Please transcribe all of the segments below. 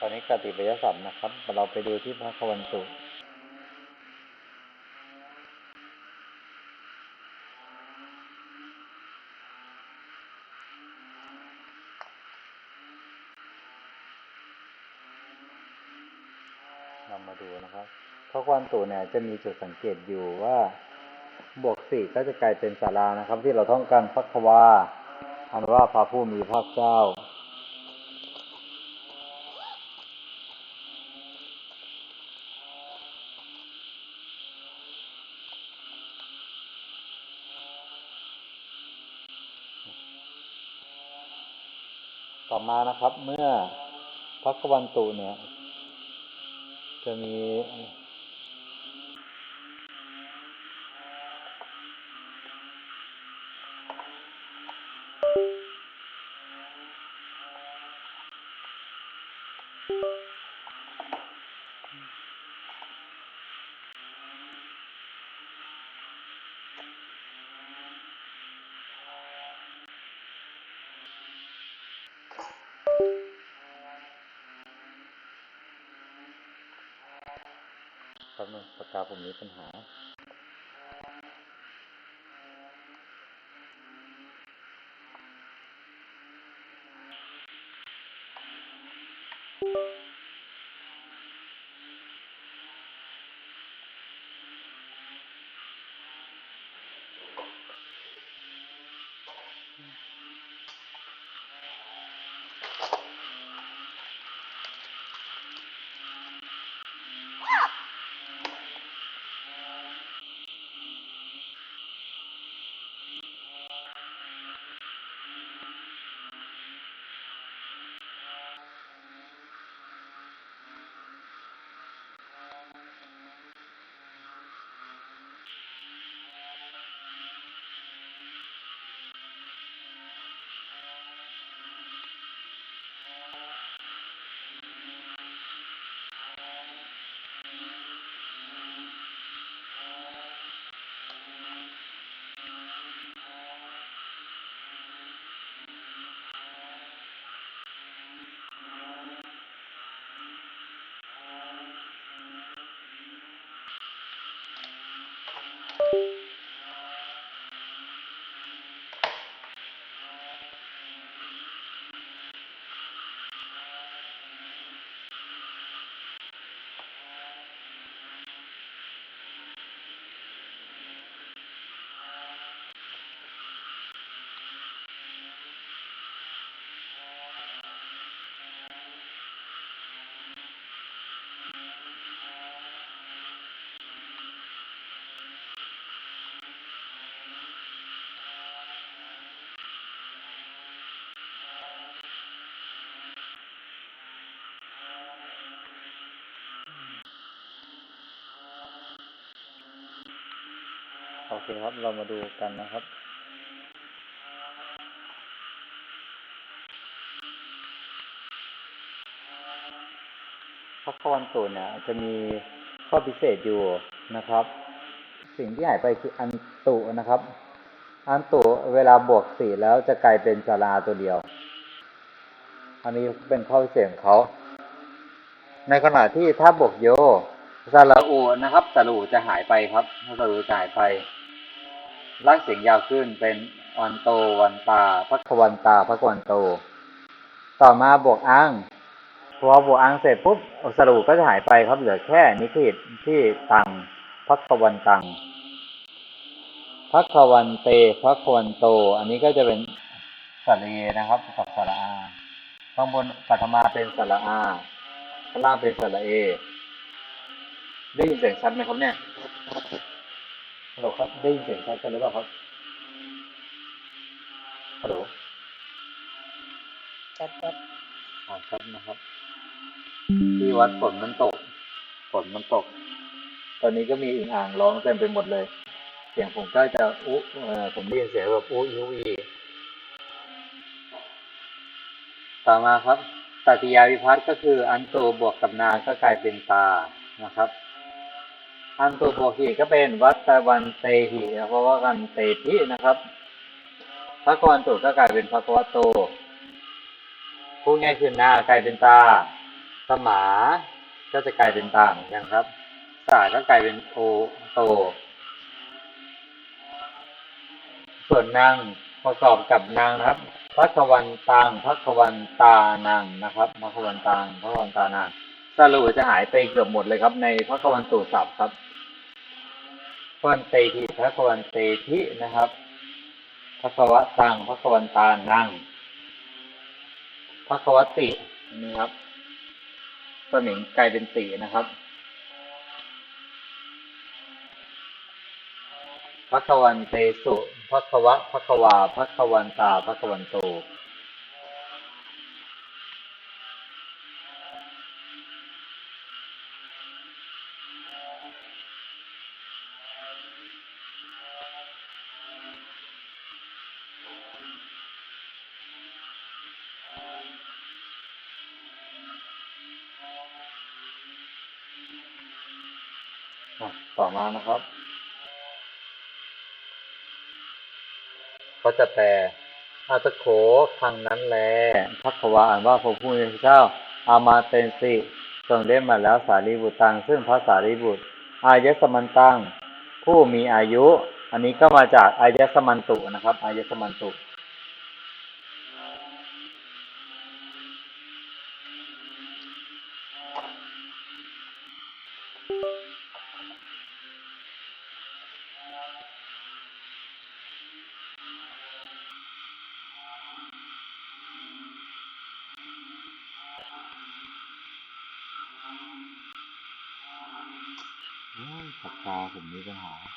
ตอนนี้กติปยสัมนะครับ เราไปดูที่พระควันตุเรามาดูนะครับพระควันตุเนี่ยจะมีจุดสังเกตอยู่ว่าบวกสี่ก็จะกลายเป็นสารานะครับ ที่เราต้องการพักวาอันว่าพระผู้มีพระเจ้า มานะครับ เมื่อพักวันตุเนี่ย จะมี ครับนึงปากกาผมมีปัญหา คครับ เรามาดูกันนะครับพระควันตุเนี่ยจะมีข้อพิเศษอยู่นะครับ สิ่งที่หายไปคืออันตุนะครับ อันตุเวลาบวกสี่แล้วจะกลายเป็นสาราตัวเดียว อันนี้เป็นข้อพิเศษของเขา ในขณะที่ถ้าบวกโยสระอูนะครับสระอูจะหายไปครับสระอูจะหายไป ลากเสียงยาวขึ้นเป็นวันโตวันตาพักวันตาพักวันโต ต่อมาบวกอ้างพอบวกอ้างเสร็จปุ๊บสระอูก็จะหายไปครับเหลือแค่นิคิตที่ตังพักวันตังพักวันเตพักวันโต อันนี้ก็จะเป็นสระเอนะครับกับสระอาข้างบนปัทมาเป็นสระอาข้างล่างเป็นสระเอได้ยินเสียงชัดไหมครับเนี่ย ฮัลโหลครับได้ยินเสียงชัดกันหรือเปล่าครับฮัลโหลชัดครับอ่าชัดนะครับ ที่วัดฝนมันตกฝนมันตก ตอนนี้ก็มีอึ่งอ่างร้องเต็มไปหมดเลย เสียงผมก็จะอู้เอ่อผมได้ยินเสียงแบบอู้อิ้วอีต่อมาครับตติยาวิพัฒน์ก็คืออันโตบวกกับนาก็กลายเป็นตานะครับ อันตบวกหีก็เป็นวัตตวันเตหิเพราะว่ากันเตทินะครับพระกวันตุก็กลายเป็นพระกวโตพูดง่ายคือหน้ากลายเป็นตาสมาก็จะกลายเป็นต่างอย่างครับสาก็กลายเป็นโอโต ส่วนนางประกอบกับนางนะครับพักวันตังพักวันตานังนะครับพักวันตังพักวันตานังสรุปจะหายไปเกือบหมดเลยครับ ในพักวันตูศัพท์ครับ วันเตทิพักวันเตทินะครับพักวะตังพักวันตานังพักวตินี่ครับสมิงกลายเป็นตินะครับพักวันเตสุพักวะพักวาพักวันตาพักวันโต ต่อมานะครับเขาจะแปลอาตโขครั้งนั้นแลพักวาอ่านว่าพระผู้มีพระเจ้า อามาเตนสิทรงเล่นมาแล้วสารีบุตรตัง ซึ่งพระสารีบุตร อายสมันตัง ผู้มีอายุ อันนี้ก็มาจากอายสมันตุนะครับ อายสมันตุาผมมีปัญหา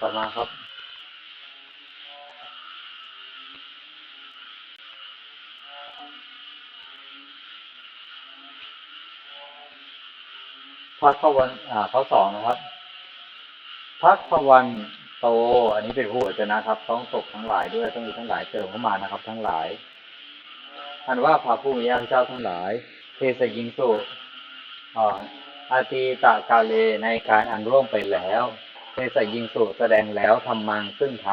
ต่อมาครับ พักขวันอ่าข้อสองนะครับพักขวันโต อันนี้เป็นผู้วจนะครับ ต้องตกทั้งหลายด้วยต้องมีทั้งหลายเติมเข้ามานะครับ ทั้งหลายอันว่าพระผู้มีพระเจ้าทั้งหลาย เทศยิงสุอ่าอาตีตะกาเลในการอันร่วงไปแล้ว เทศยิงสุแสดงแล้วทำมังซึ่งท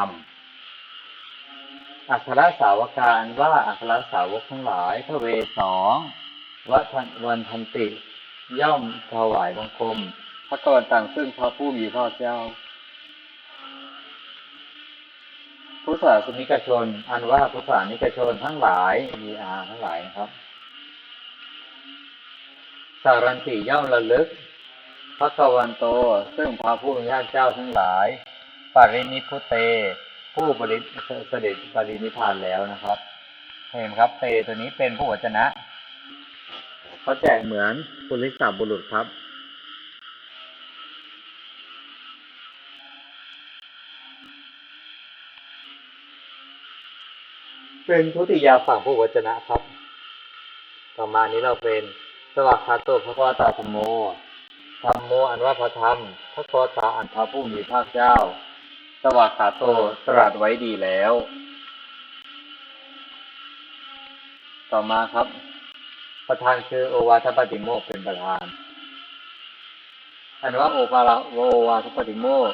ำอัครสาวกาอันว่าอัครสาวกทั้งหลายพระเวสองวัฒนวันทันติ ย่อมถวายบังคม พระกรต่างซึ่งพระผู้มีพระเจ้าพุทธศาสนิกชน อันว่าพุทธศาสนิกชนทั้งหลายมีอาทั้งหลายนะครับ สารันติย่อมระลึก พระกวันโต ซึ่งพระผู้มีพระเจ้าทั้งหลาย ปรินิพพุเต ผู้บริเสด็จปรินิพพานแล้วนะครับ เห็นครับเตตัวนี้เป็นผู้วจนะ เขาแจกเหมือนปุริสาบุรุษครับ เป็นทุติยาฝั่งผู้วจนะครับ ต่อมานี้เราเป็นสวัสคาโตพระวตาธรรมโมธรรมโมอันว่าพระธรรม พระวตาอันพระผู้มีพระเจ้า สวัสคาโตตรัสไว้ดีแล้ว ต่อมาครับ ประธานคือโอวาทปฏิโมกเป็นประธานอันว่าโอปาระโอวาทปฏิโมก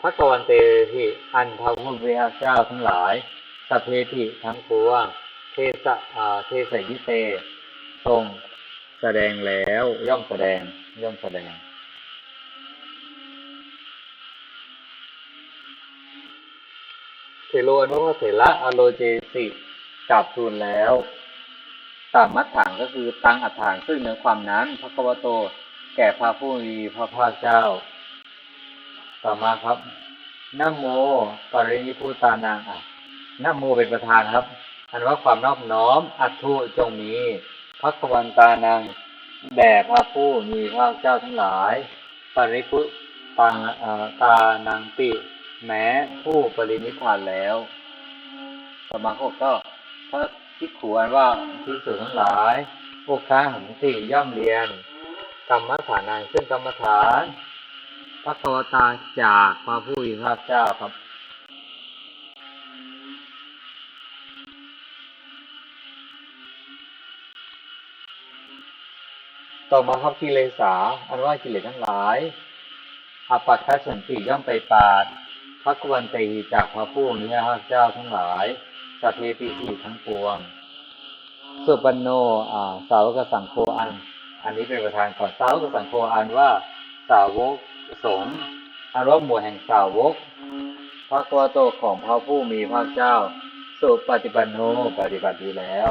พระกวนเตหิอันพระผู้มีพระเจ้าทั้งหลายสพเพติทั้งปวงเทสะเทสยิเตทรงแสดงแล้วย่อมแสดงย่อมแสดงเทโลอนุเถระอโลเจสิกับทูลแล้วตามมัดถัง ก็คือตังอัดถังซึ่งเนื้อความนั้นพระกวโต แก่พระผู้มีพระภาคเจ้า ต่อมาครับนโมปรินิพุตานังอะนโมเป็นประธานครับ อันว่าความนอบน้อม อัตถุจงมีพระกวันตานังแด่พระผู้มีพระเจ้าทั้งหลาย ปริพุตังตานังปิ แม้ผู้ปรินิพพานแล้วต่อมาข้อก็พระ ทิกขูอันว่าพิสุทั้งหลายโอค้าหันติย่อมเรียนกรรมฐานังซึ่งกรรมฐานพระกวตาจากพระผู้มีพระเจ้าครับต่อมาครับกิเลสา อันว่ากิเลสทั้งหลายอาปัตถสันติย่อมไปปาดพระกวันตีจากพระผู้มีพระเจ้าทั้งหลาย สัพเพปิติทั้งปวงสุปันโนอ่าสาวกสังโฆอัน อันนี้เป็นประธานก่อนสาวกสังโฆอันว่าสาวกสงฆ์อันว่าหมู่แห่งสาวกพระกวโตของพระผู้มีพระเจ้า สุปฏิปันโนปฏิบัติดีแล้ว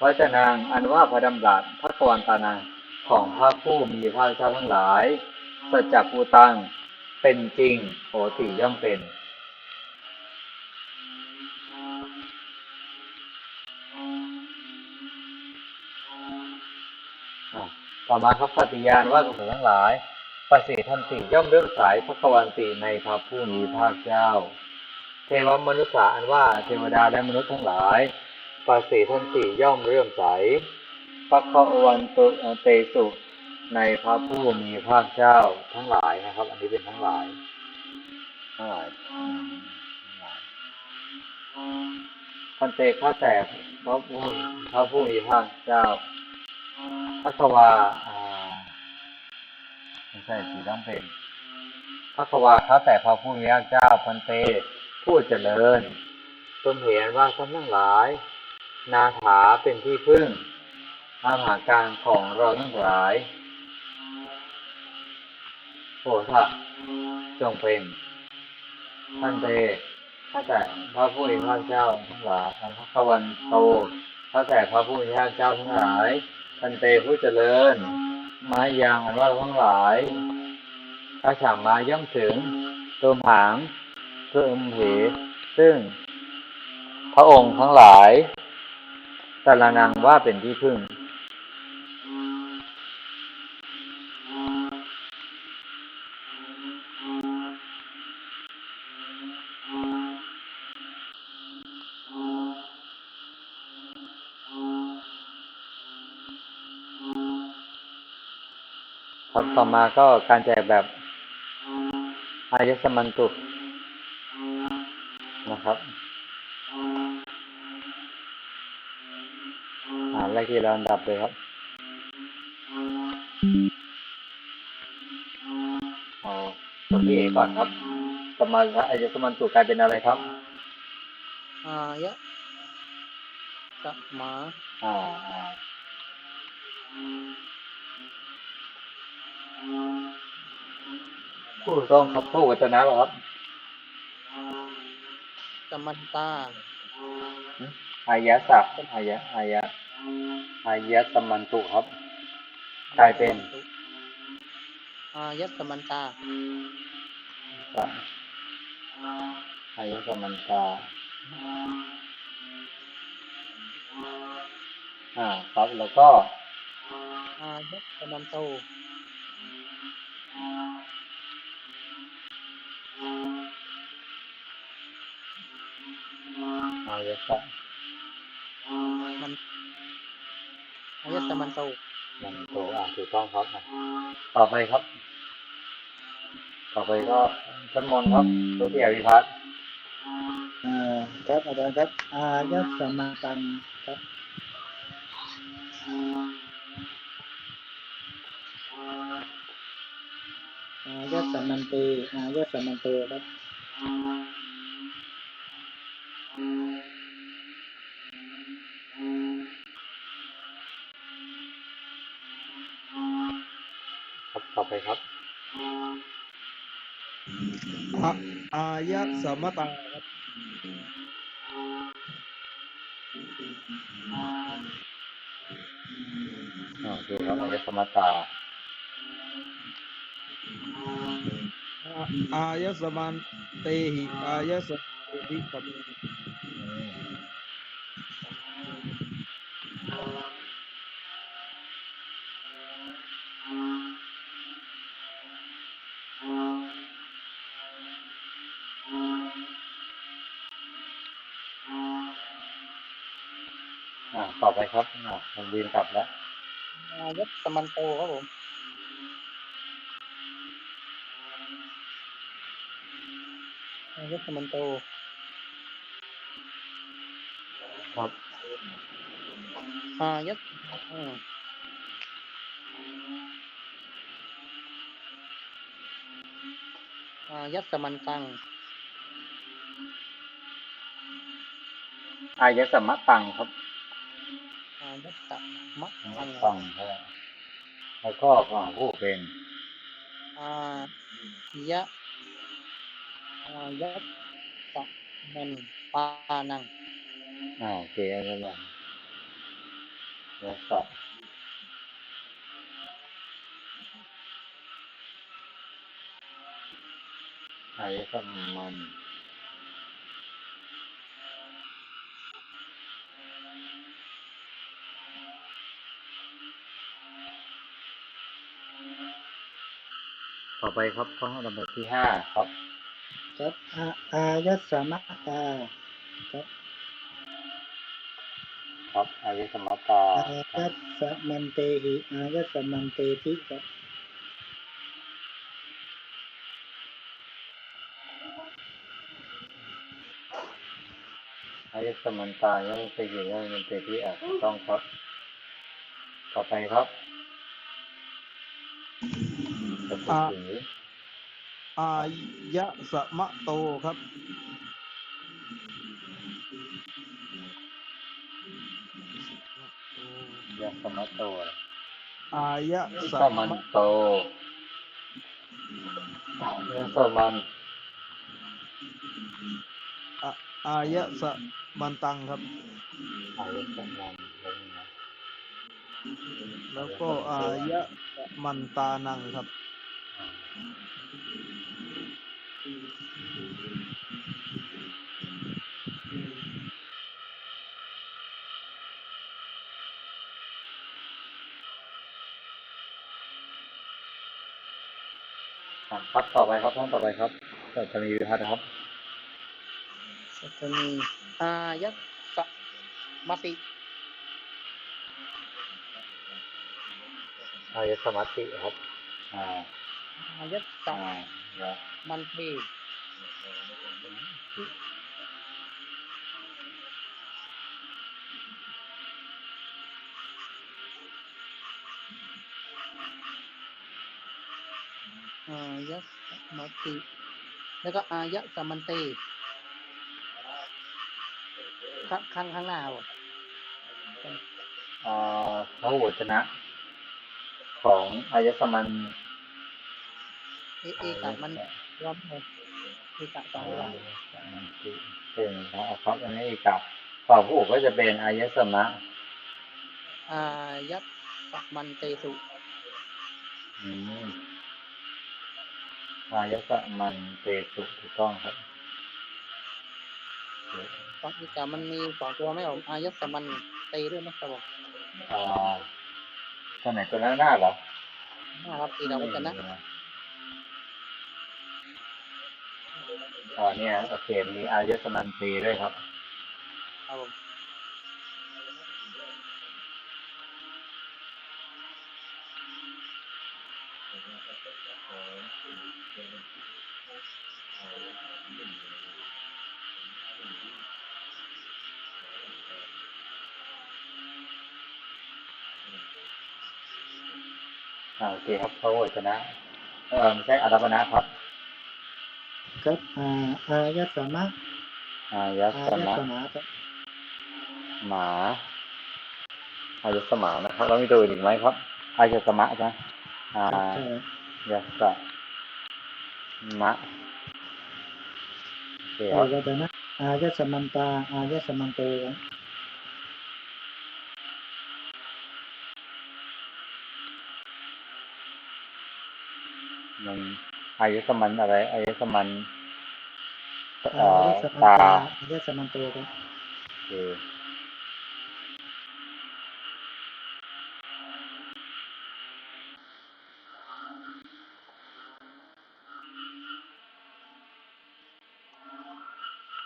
พระเจนางอันว่าพระดำรัสพระกวนตานังของพระผู้มีพระเจ้าทั้งหลายสัจจภูตังเป็นจริงโหติย่อมเป็น ต่อมาครับปฏิญาณว่ากุศลทั้งหลายประสิทันติย่อมเลื่อมสายพระกวันติในพระผู้มีพระเจ้า เทวมนุษย์สาอันว่าเทวดาและมนุษย์ทั้งหลายประสิทันติย่อมเลื่อมใสพระกวันตุเตสุในพระผู้มีพระเจ้าทั้งหลายนะครับ อันนี้เป็นทั้งหลายทั้งหลายทั้งหลายพันเตข้าแต่พระผู้พระผู้มีพระเจ้า พระกวาอ่าไม่ใช่สีต้องเป็นพระกวาข้าแต่พระผู้มีพระเจ้าพันเตผู้เจริญตนเห็นว่าท่านทั้งหลาย นาถาเป็นที่พึ่งอาหารการของเราทั้งหลายโปรดพระจงเป็นท่านเตข้าแต่พระผู้มีพระเจ้าทั้งหลายพระวันโตข้าแต่พระผู้มีพระเจ้าทั้งหลาย ทันเตผู้เจริญ มาอย่างอันว่าทั้งหลายพระฉามมาย่อมถึงตัวหางตัวอมเหซึ่ง พระองค์ทั้งหลายตระนังว่าเป็นที่พึ่ง ต่อมาก็การแจกแบบอายสมันตุนะครับอ่าไล่ที่ลำดับเลยครับเอาตัวพี่เอก่อนครับต่อมาอายสมันตุกลายเป็นอะไรครับอายะสัมมาอ่า อ่าผู้ต้องครับผู้วัจนะเหรอครับสัมมันตาอายะสักอายะอายะอายะสมันตุครับกลายเป็นอายะสัมมันตาสะอายะสมันตาอ่าครับแล้วก็อายะสัมมันโต อายะสะมันสมันโตมันโตอะถูกต้องครับอะต่อไปครับ ต่อไปก็ชั้นมนต์ครับตัวที่อภิพัฒน์อ่าครับอาจารย์ครับ อายะสมาตังครับ สมันเตอายะสัมมันโตครับครับต่อไปครับอะอายะสมตาครับอ่าโอเคครับอายะสมตา อะอายะสมันเตหิอายะสเตหิครับอืมอ่าต่อไปครับอ่าผมบินกลับแล้วอายะสมันโตครับผมอา ยะสมันโตครับอายะอืมอายะสมันตัง อายสมตังครับอายะสมะสมตังตังครับแล้วก็อ่าผู้เป็นอายะ อายะมันปานังอ่าโอเคแล้วก็แล้วก็อายสมันต่อไปครับข้อลำดับที่ห้าครับ ครับอาอายะสมตาครับครับอายสมตาอายะสมันเตหิอายะสมันเตติครับอายสมันตายังไปอยู่ยังเป็นเตที่อะถูกต้องครับ ต่อไปครับจะพูดถึง อายะสมะโตครับยาสมโตอายะสสมันโตยาสมันอะอายะสมันตังครับ อายสมันแล้วนี่นะแล้วก็อายะสมันตานังครับ อ่าอะ ครับต่อไปครับท่านต่อไปครับก็จะมีวิพัฒน์นะครับก็จะมีอายะสมติอายสมัติครับอ่าอายะสอ่าแล้วมันเท อายะสมติ แล้วก็อายะสมันเตข้างข้างข้างหน้าบ่อ่าพระวจนะ ของอายสมันเอเอกะมันรวมเลยเอกะสองอย่างเป็นนะครับอันนี้อีกกับฝั่งผู้ก็จะเป็นอายสมะอายะสมันเตสุ อืม อายสมันเตสุถูกต้องครับสองเอกะมันมีสองตัวไหมผมอายะสมันเตด้วยไหมครับผมอ่าตัวไหนตัวหน้าหน้าเหรอนะครับเอกะวัจนะอ่าเนี่ยโอเคมีอายสมันเตด้วยครับครับผม วจนะ เออไม่ใช่อารัปนะครับ ครับอ่าอายสมะอายะอาสยมะสมะครับหมาอายะสมานะครับ แล้วมีตัวอื่นอีกไหมครับอายะสมะนะอาใช่ยะสมะโอเคคใช่รับแล้วแต่นะอายสมันตาอายสมันโตครับ มันอายะสมันอะไรอายะสมันเอ่อาอยสมันตาตาอายสมันโตครับโอเค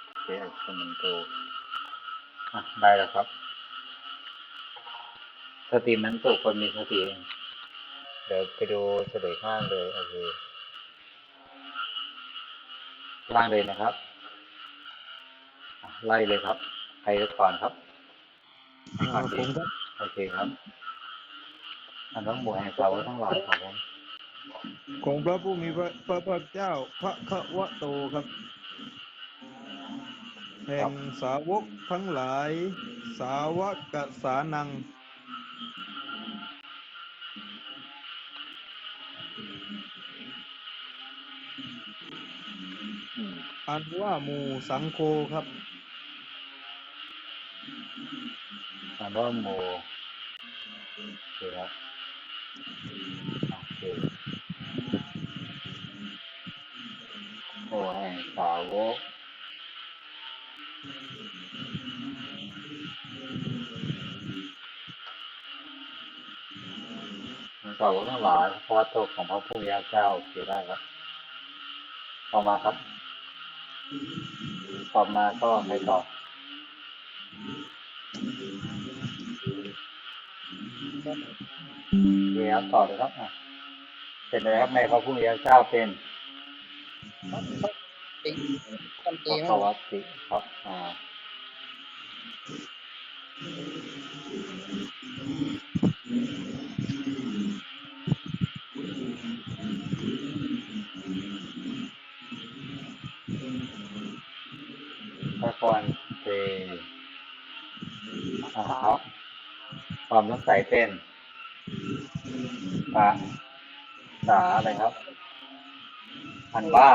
โอเคอายะสมันโตอะได้แล้วครับ สติมันตกคนมีสติเอง เดี๋ยวไปดูเฉลยข้างเลยโอเคล่างเลยนะครับอะไล่เลยครับ ใครก่อนครับให้ก่อ่าอนผดีมครับโอเคครับอันต้องหมู่แห่งสาวกทั้งหลายครับผมของพระผู้มีพระพระภาคเจ้าพระคะวะโตครับแห่งสาวกทั้งหลาย สาวกสานัง อืมอันว่าหมู่สังโฆครับ อันว่าหมู่โอเคครับโอเคหมู่แห่งสาวกมันสาวกทั้งหลายเพราะว่าตัวของพระผู้มีพระเจ้าโอเคได้ครับต่อมาครับ ต่อมาก็ใครต่อโอเคครับต่อเลยครับอะเป็นอะไรครับในพระผู้มีพระเจ้าเป็นติกันพตีระนะสวัสดิครับอ่า พระกรเจอ่าครับความสงใสัยเป็นปะสาอะไรครับอันว่า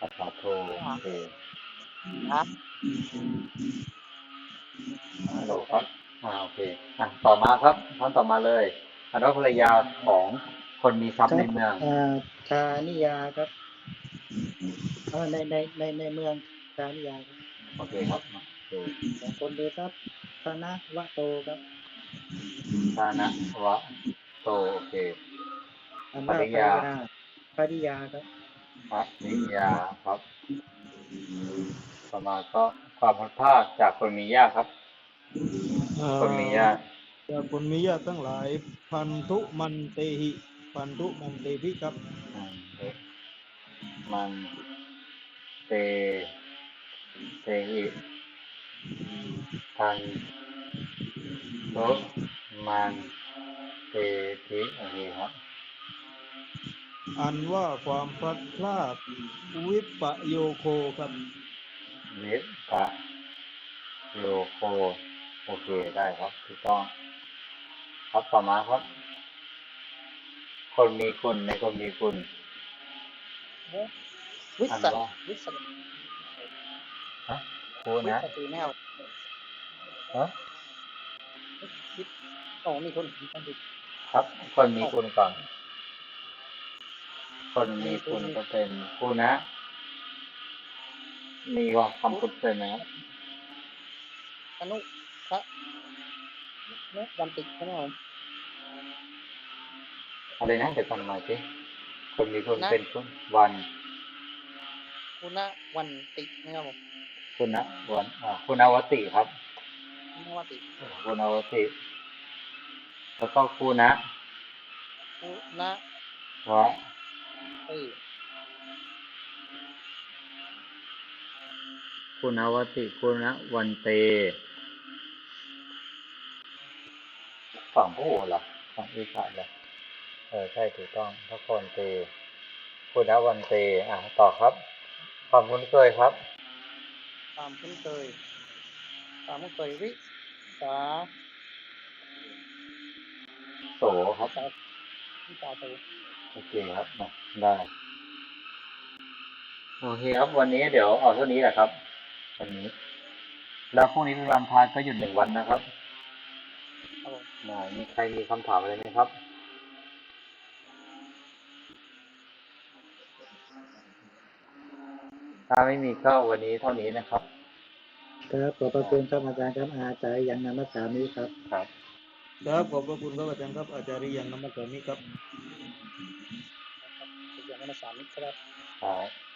ปัสสาโทโอเคครับฮัลโหลครับอ่าโอเคอะต่อมาครับท่านต่อมาเลยอันว่าภรรยาของคนมีทรัพย์ในเมืองอ่าชานิยาครับในในในในเมือง ชานิยาครับโอเคครับโอเคของคนดูครับธนะวะโตครับฐานะวะโตโอเค อันว่าภภริริยายาภริยาครับพระนิยาครับต่อมาก็ความพัดภาคจากคนมีญาติครับคนมีญาติจากคนมีญาติทั้งหลาย พันธุมันเตหิ พันธุมันเตพิครับอืมมันเต เตหิพันตุมันเตทิโอเคครับอันว่าความพลัดพรากวิปโยโคครับนิปะโยโค โอเคได้ครับถูกต้องครับต่อมาครับ คนมีคุณในคนมีคุณวิสัตวิสัตฮะครูวินะสัตแนวฮะวิโอ้มีคนคนดูครับ คนมีคุณก่อน คนมีคุณก็เป็นครูนะ มีว่าคำพูดเป็นนะครับอนุพระเนี่ยวันติใช่ไหมผมอะไรนะเดี๋ยวฟังหน่อยสิคนมีคุณเป็นคุณวัน คุณะวันตินะครับผม คุณนะวันอ่าคุณาวติครับ คุณะวันติคุณาวติ แล้วก็ครูนะคุณะวะเอ้ยคุณวติคุณวันเตฝั่งผู้เหรอฝั่งอีสานเหรอเออใช่ถูกต้องพระคนเตคุณวันเตอะต่อครับความคุ้นเคยครับ ความคุ้นเคยความคุ้นเคยวิสาโสครับสาวิสาโตโอเคครับมาได้โอเคครับวันนี้เดี๋ยวเอาเท่านี้แหละครับ วันนี้ แล้วพรุ่งนี้เป็นวันพาก็หยุดหนึ่งวันนะครับครับผมมามีใครมีคำถามอะไรไหมครับ ถ้าไม่มีก็วันนี้เท่านี้นะครับ ครับขอบพระคุณครับอาจารย์ครับอาจารย์ยังนมัสสามิครับ ครับครับขอบพระคุณครับอาจารย์ครับอาจารย์ยังนมัสสามิครับนะครับเป็นอย่างนั้นสามนิดครับครับ